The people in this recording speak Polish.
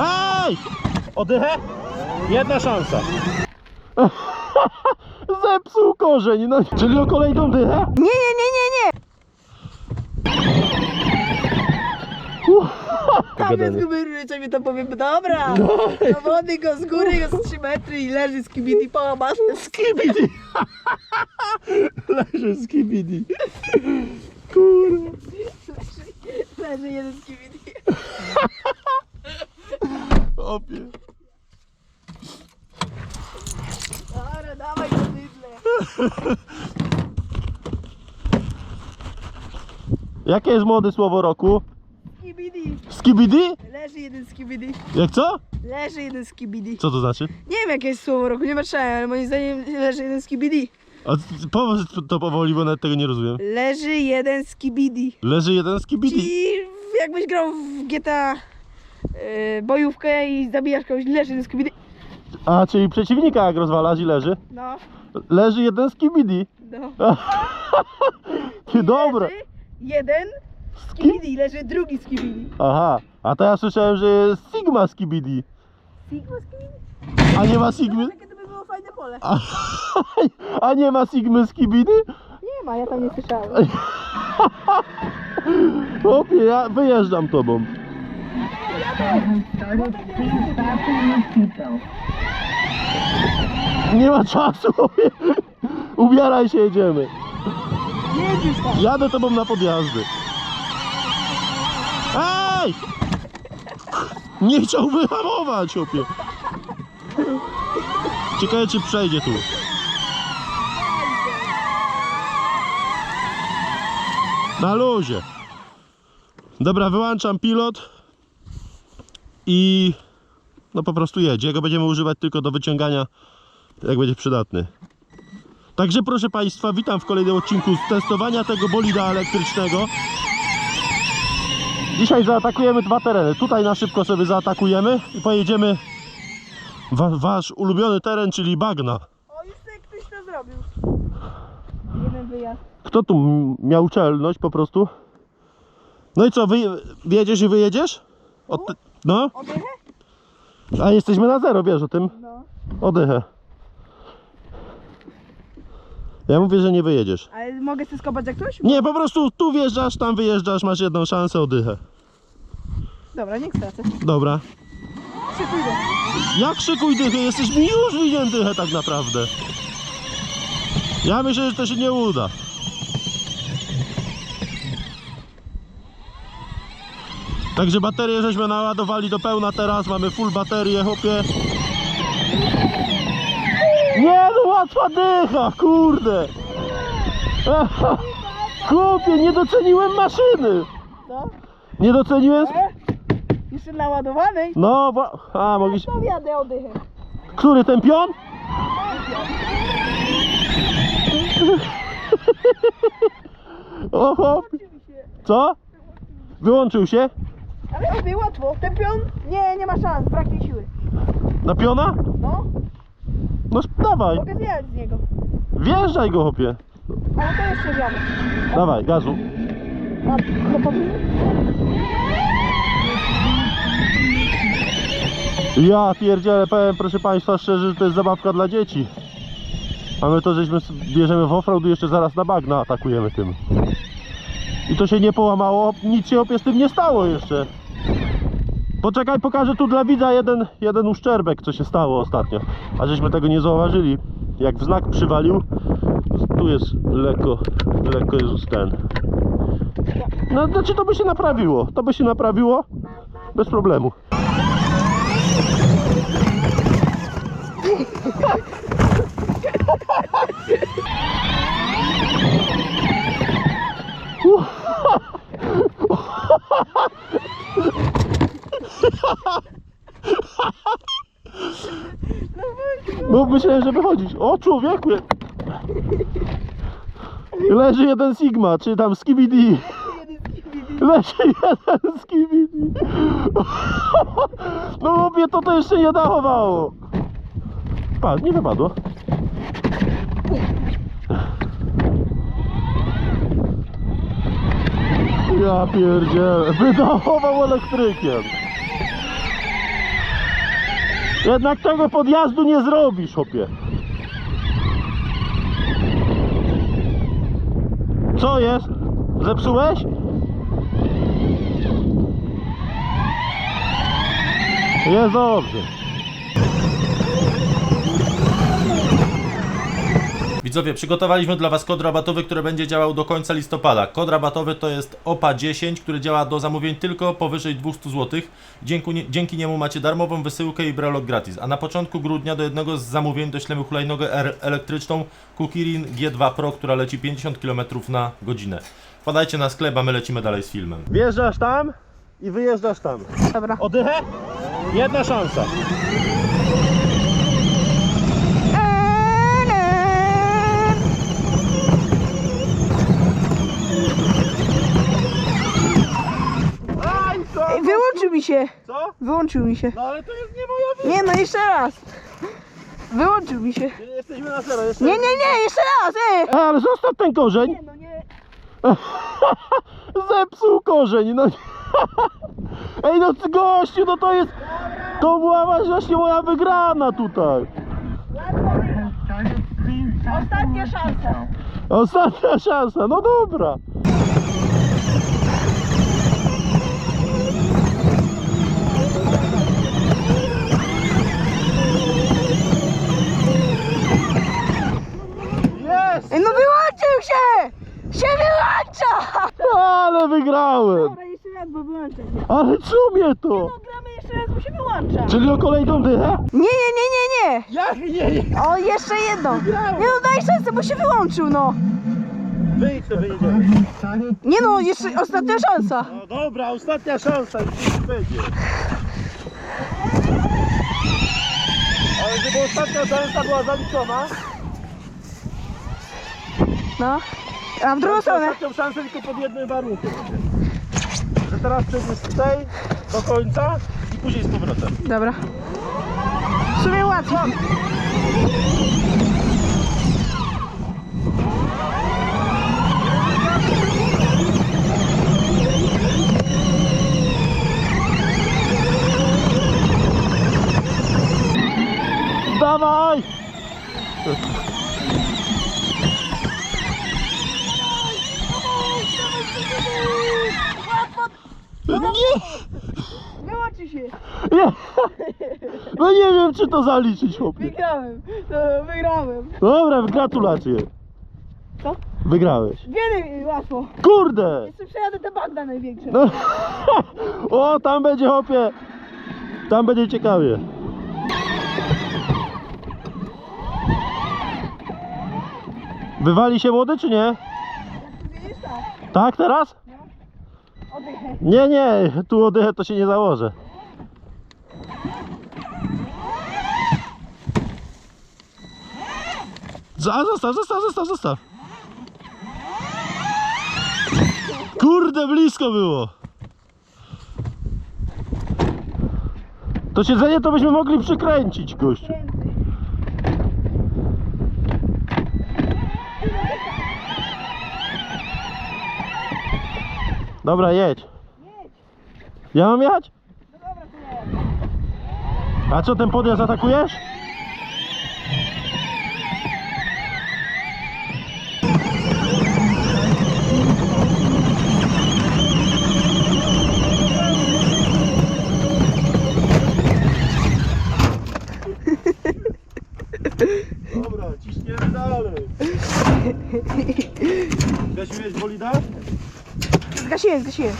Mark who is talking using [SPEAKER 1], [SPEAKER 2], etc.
[SPEAKER 1] Ej! Oddychę? Jedna szansa. Zepsuł korzeń, no. Czyli o kolejną dychę?
[SPEAKER 2] Nie, nie, nie, nie, nie! Tam jest gumy, co mi to powiem, dobra! Do wody go z góry, go z 3 metry i leży z kibiti połamany.
[SPEAKER 1] Skibidi! Leży skibidi. Kurwa.
[SPEAKER 2] Leży jeden z kibiti.
[SPEAKER 1] Opie.
[SPEAKER 2] Dobra, dawaj.
[SPEAKER 1] Jakie jest młode słowo roku?
[SPEAKER 2] Skibidi.
[SPEAKER 1] Skibidi?
[SPEAKER 2] Leży jeden z kibidi.
[SPEAKER 1] Jak co?
[SPEAKER 2] Leży jeden z kibidi.
[SPEAKER 1] Co to znaczy?
[SPEAKER 2] Nie wiem jakie jest słowo roku, nie patrzałem, ale moim zdaniem leży jeden z kibidi.
[SPEAKER 1] A powiedz to powoli, bo nawet tego nie rozumiem.
[SPEAKER 2] Leży jeden z kibidi.
[SPEAKER 1] Leży jeden skibidi.
[SPEAKER 2] Czyli jakbyś grał w GTA yy, bojówkę i zabijasz kogoś, leży z kibidi.
[SPEAKER 1] A, czyli przeciwnika jak rozwalasz i leży?
[SPEAKER 2] No,
[SPEAKER 1] Leży jeden skibidi.
[SPEAKER 2] no.
[SPEAKER 1] Ty dobre.
[SPEAKER 2] Leży jeden z kibidi, leży drugi z kibidi.
[SPEAKER 1] Aha, a to ja słyszałem, że jest Sigma skibidi.
[SPEAKER 2] Sigma z kibidi?
[SPEAKER 1] A nie ma Sigmy?
[SPEAKER 2] To by było fajne pole.
[SPEAKER 1] A, a nie ma Sigmy skibidi?
[SPEAKER 2] Nie ma, ja tam nie słyszałem.
[SPEAKER 1] Opie, ja wyjeżdżam tobą. Nie ma czasu. Ubieraj się, jedziemy. Jadę tobą na podjazdy. Ej! Nie chciał wyhamować, opie. Ciekawe, czy przejdzie tu. Na luzie. Dobra, wyłączam pilot i no po prostu jedzie. Jego będziemy używać tylko do wyciągania, jak będzie przydatny. Także proszę Państwa, witam w kolejnym odcinku z testowania tego bolida elektrycznego. Dzisiaj zaatakujemy dwa tereny. Tutaj na szybko sobie zaatakujemy i pojedziemy wa wasz ulubiony teren, czyli bagna.
[SPEAKER 2] O, już sobie ktoś to zrobił. Jeden wyjazd.
[SPEAKER 1] Kto tu miał czelność po prostu? No i co, wy wjedziesz i wyjedziesz? Od te- no,
[SPEAKER 2] Odychę?
[SPEAKER 1] a jesteśmy na zero, wiesz o tym?
[SPEAKER 2] No.
[SPEAKER 1] Odychę. Ja mówię, że nie wyjedziesz.
[SPEAKER 2] Ale mogę sobie skopać jak ktoś?
[SPEAKER 1] Nie, po prostu tu wjeżdżasz, tam wyjeżdżasz, masz jedną szansę, odychę.
[SPEAKER 2] Dobra, nie chcę.
[SPEAKER 1] Dobra. Jak szykuj dychę? Jesteś mi już winien dychę tak naprawdę. Ja myślę, że to się nie uda. Także baterię żeśmy naładowali do pełna teraz, mamy full baterię, chłopie. Nie no, łatwa dycha, kurde. Chłopie, nie doceniłem maszyny. Nie doceniłem... sp-
[SPEAKER 2] E? Jeszcze naładowanej?
[SPEAKER 1] No, bo... A, mogliś...
[SPEAKER 2] To wiadę odychę.
[SPEAKER 1] Który ten pion? Oho, co? Wyłączył się?
[SPEAKER 2] Ale robię łatwo. Ten pion? Nie, nie ma szans. Brak siły.
[SPEAKER 1] Na piona?
[SPEAKER 2] No,
[SPEAKER 1] No dawaj,
[SPEAKER 2] mogę zjechać z niego.
[SPEAKER 1] wjeżdżaj go chłopie.
[SPEAKER 2] Ale to jeszcze wiadę.
[SPEAKER 1] Dawaj, gazu.
[SPEAKER 2] A, no powinien?
[SPEAKER 1] Ja pierdzielę, powiem proszę Państwa szczerze, że to jest zabawka dla dzieci. A my to żeśmy s- bierzemy w offroad i jeszcze zaraz na bagna atakujemy tym. I to się nie połamało, nic się opie z tym nie stało jeszcze. Poczekaj, pokażę tu dla widza jeden, jeden uszczerbek, co się stało ostatnio. A żeśmy tego nie zauważyli. Jak w znak przywalił, tu jest lekko, lekko jest ten. No, znaczy to by się naprawiło, to by się naprawiło bez problemu. Myślałem, że wychodzić. O człowieku! Leży jeden Sigma, czy tam Skibidi. Leży jeden Skibidi. No mówię, to to jeszcze nie dachowało. Patrz, nie wypadło. Ja pierdzielę. Wydachował elektrykiem. Jednak tego podjazdu nie zrobisz, chłopie. Co jest? Zepsułeś? Jest dobrze.
[SPEAKER 3] Widzowie, przygotowaliśmy dla Was kod rabatowy, który będzie działał do końca listopada. Kod rabatowy to jest OPA 10, który działa do zamówień tylko powyżej 200 zł. Dzięki, dzięki niemu macie darmową wysyłkę i brelok gratis. A na początku grudnia do jednego z zamówień doślemy hulajnogę elektryczną Kukirin G2 Pro, która leci 50 km na godzinę. Wpadajcie na sklep, a my lecimy dalej z filmem.
[SPEAKER 1] Wjeżdżasz tam i wyjeżdżasz tam.
[SPEAKER 2] Dobra.
[SPEAKER 1] Odychę? Jedna szansa. Aj, co?
[SPEAKER 2] Ej, Wyłączył mi się.
[SPEAKER 1] Co?
[SPEAKER 2] Wyłączył mi się.
[SPEAKER 1] No ale to jest nie moja wina.
[SPEAKER 2] Nie no, jeszcze raz. Wyłączył mi się.
[SPEAKER 1] Jesteśmy na zero. Jeszcze...
[SPEAKER 2] Nie, nie, nie, jeszcze raz, ej!
[SPEAKER 1] E, ale zostaw ten korzeń.
[SPEAKER 2] Nie no, nie.
[SPEAKER 1] Zepsuł korzeń, no. Ej, no ty gościu, no to jest... To była właśnie moja wygrana tutaj.
[SPEAKER 2] Ostatnia szansa.
[SPEAKER 1] Ostatnia szansa, no dobra. Mnie to?
[SPEAKER 2] No gramy jeszcze raz, bo się wyłącza.
[SPEAKER 1] Czyli o kolejną dychę?
[SPEAKER 2] Nie, nie, nie, nie, nie.
[SPEAKER 1] Jak nie?
[SPEAKER 2] O, jeszcze jedno. Nie no, daj szansę, bo się wyłączył, no.
[SPEAKER 1] Wyjdź jedziemy.
[SPEAKER 4] started
[SPEAKER 2] Nie no, jeszcze ostatnia szansa.
[SPEAKER 1] No dobra, ostatnia szansa, już będzie. Ale żeby ostatnia szansa była zaliczona,
[SPEAKER 2] No. A w drugą
[SPEAKER 1] to
[SPEAKER 2] stronę.
[SPEAKER 1] ostatnią szansę tylko pod jednym warunkiem. Że teraz przejdziesz z tej do końca i później z powrotem.
[SPEAKER 2] Dobra. W sumie łatwo.
[SPEAKER 1] Dawaj! Nie!
[SPEAKER 2] Wyłączy się.
[SPEAKER 1] No nie wiem, czy to zaliczyć, chłopie.
[SPEAKER 2] Wygrałem. No, wygrałem.
[SPEAKER 1] Dobra, gratulacje.
[SPEAKER 2] Co?
[SPEAKER 1] Wygrałeś.
[SPEAKER 2] Wiele łatwo.
[SPEAKER 1] Kurde!
[SPEAKER 2] Jeszcze przejadę te bagna największe.
[SPEAKER 1] No. O, tam będzie, chłopie. Tam będzie ciekawie. Wywali się młody, czy nie?
[SPEAKER 2] Widzisz tak?
[SPEAKER 1] Tak, teraz?
[SPEAKER 2] Oddychaj.
[SPEAKER 1] Nie, nie, tu odychę to się nie założę. Za- Zostaw, zostaw, zostaw, zostaw. Kurde, blisko było. To siedzenie to byśmy mogli przykręcić, gościu. Dobra, jedź. Ja mam jechać? A co, ten podjazd atakujesz? Dobra, ciśniemy dalej. Gasiłeś bolida?
[SPEAKER 2] Zgasiłem, zgasiłem.